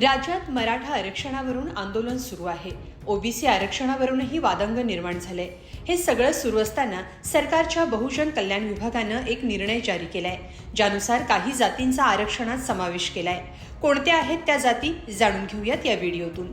राज्यात मराठा आरक्षणावरून आंदोलन सुरू आहे. ओबीसी आरक्षणावरूनही वादंग निर्माण झाले. हे सगळं सुरू असताना सरकारच्या बहुजन कल्याण विभागानं एक निर्णय जारी केलाय ज्यानुसार काही जातींचा आरक्षणात समावेश केलाय. कोणत्या आहेत त्या जाती जाणून घेऊयात या व्हिडिओतून.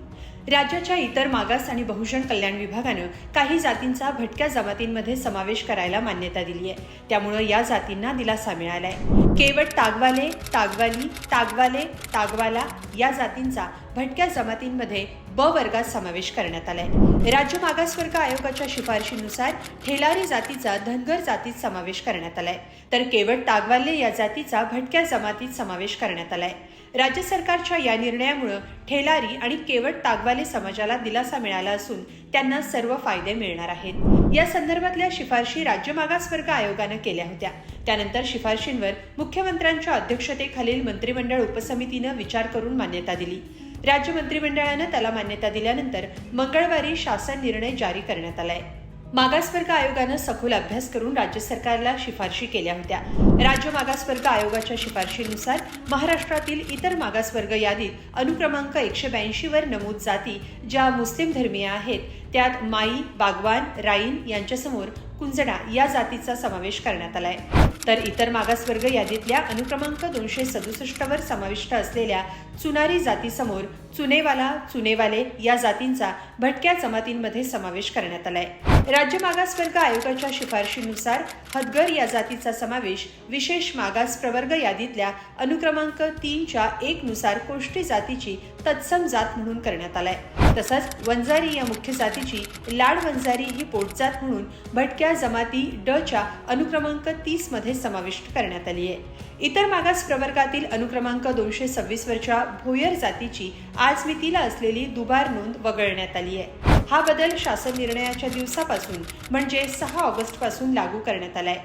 राज्याच्या इतर मागास आणि बहुजन कल्याण विभागानं काही जातींचा भटक्या जमातींमध्ये समावेश करायला मान्यता दिली आहे त्यामुळं या जातींना दिलासा मिळालाय. केवळ तागवाले तागवाली तागवाले तागवाला या जातींचा भटक्या जमातींमध्ये ब वर्गात समावेश करण्यात आलाय. राज्य मागासवर्ग आयोगाच्या शिफारशीनुसार ठेलारी जातीचा धनगर जातीत समावेश करण्यात आलाय. तर केवट तागवाले या जातीचा भटक्या जमातीत समावेश करण्यात आलाय. राज्य सरकारच्या या निर्णयामुळे ठेलारी आणि केवट तागवाले समाजाला दिलासा मिळाला असून त्यांना सर्व फायदे मिळणार आहेत. या संदर्भातल्या शिफारशी राज्य मागासवर्ग आयोगानं केल्या होत्या. त्यानंतर शिफारशींवर मुख्यमंत्र्यांच्या अध्यक्षतेखालील मंत्रिमंडळ उपसमितीनं विचार करून मान्यता दिली. राज्य मंत्रिमंडळानं त्याला मान्यता दिल्यानंतर मंगळवारी शासन निर्णय जारी करण्यात आलाय. मागासवर्ग आयोगानं सखोल अभ्यास करून राज्य सरकारला शिफारशी केल्या होत्या. राज्य मागासवर्ग आयोगाच्या शिफारशीनुसार महाराष्ट्रातील इतर मागासवर्ग यादीत अनुक्रमांक एकशे ब्याऐंशीवर नमूद जाती ज्या मुस्लिम धर्मीय आहेत त्यात माई बागवान राईन यांच्यासमोर कुंजडा या जातीचा समावेश करण्यात आलाय. तर इतर मागासवर्ग यादीतल्या अनुक्रमांक दोनशे सदुसष्टवर समाविष्ट असलेल्या चुनारी जातीसमोर चुनेवाला चुनेवाले या जातींचा भटक्या जमातींमध्ये समावेश करण्यात आलाय. राज्य मागासवर्ग आयोगाच्या शिफारशीनुसार हदगर या जातीचा समावेश विशेष मागास प्रवर्ग यादीतल्या अनुक्रमांक तीनच्या एक नुसार कोष्टी जातीची तत्सम जात म्हणून करण्यात आलाय. तसंच वंजारी या मुख्य जातीची लाड वंजारी ही पोटजात म्हणून भटक्या जमाती ड च्या अनुक्रमांक तीसमध्ये समाविष्ट करण्यात आली आहे इतर मागास प्रवर्गातील अनुक्रमांक दोनशे सव्वीस वरच्या भोयर जातीची आज मितीला असलेली दुबार नोंद वगळण्यात आली आहे हा बदल शासन निर्णयाच्या दिवसापासून म्हणजे सहा ऑगस्टपासून लागू करण्यात आलाय.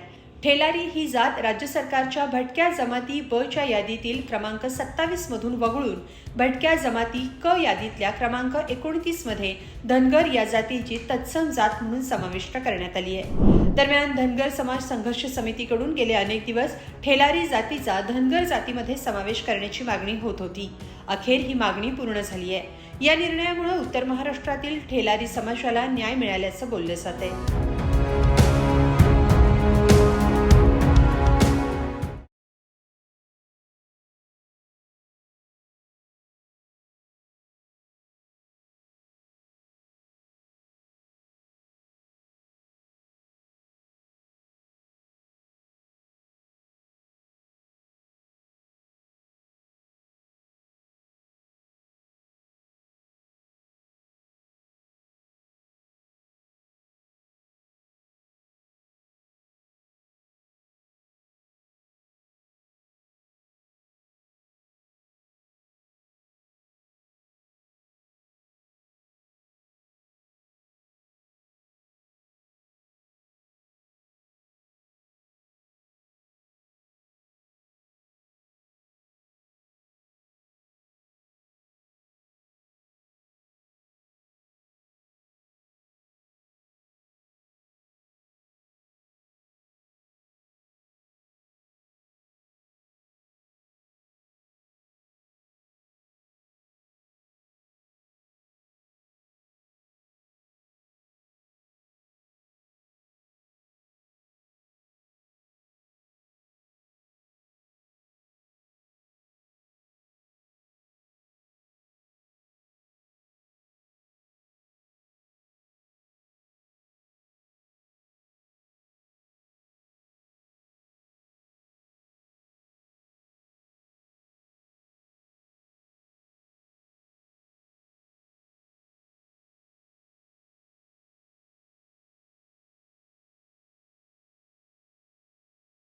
ठेलारी ही जात राज्य सरकारच्या भटक्या जमाती ब च्या यादीतील क्रमांक सत्तावीस मधून वगळून भटक्या जमाती क यादीतल्या क्रमांक एकोणतीसमध्ये धनगर या जातीची तत्सम जात म्हणून समाविष्ट करण्यात आली आहे. दरम्यान धनगर समाज संघर्ष समितीकडून गेले अनेक दिवस ठेलारी जातीचा धनगर जातीमध्ये समावेश करण्याची मागणी होत होती. अखेर ही मागणी पूर्ण झाली आहे या निर्णयामुळे उत्तर महाराष्ट्रातील ठेलारी समाजाला न्याय मिळाल्याचं बोललं जात आहे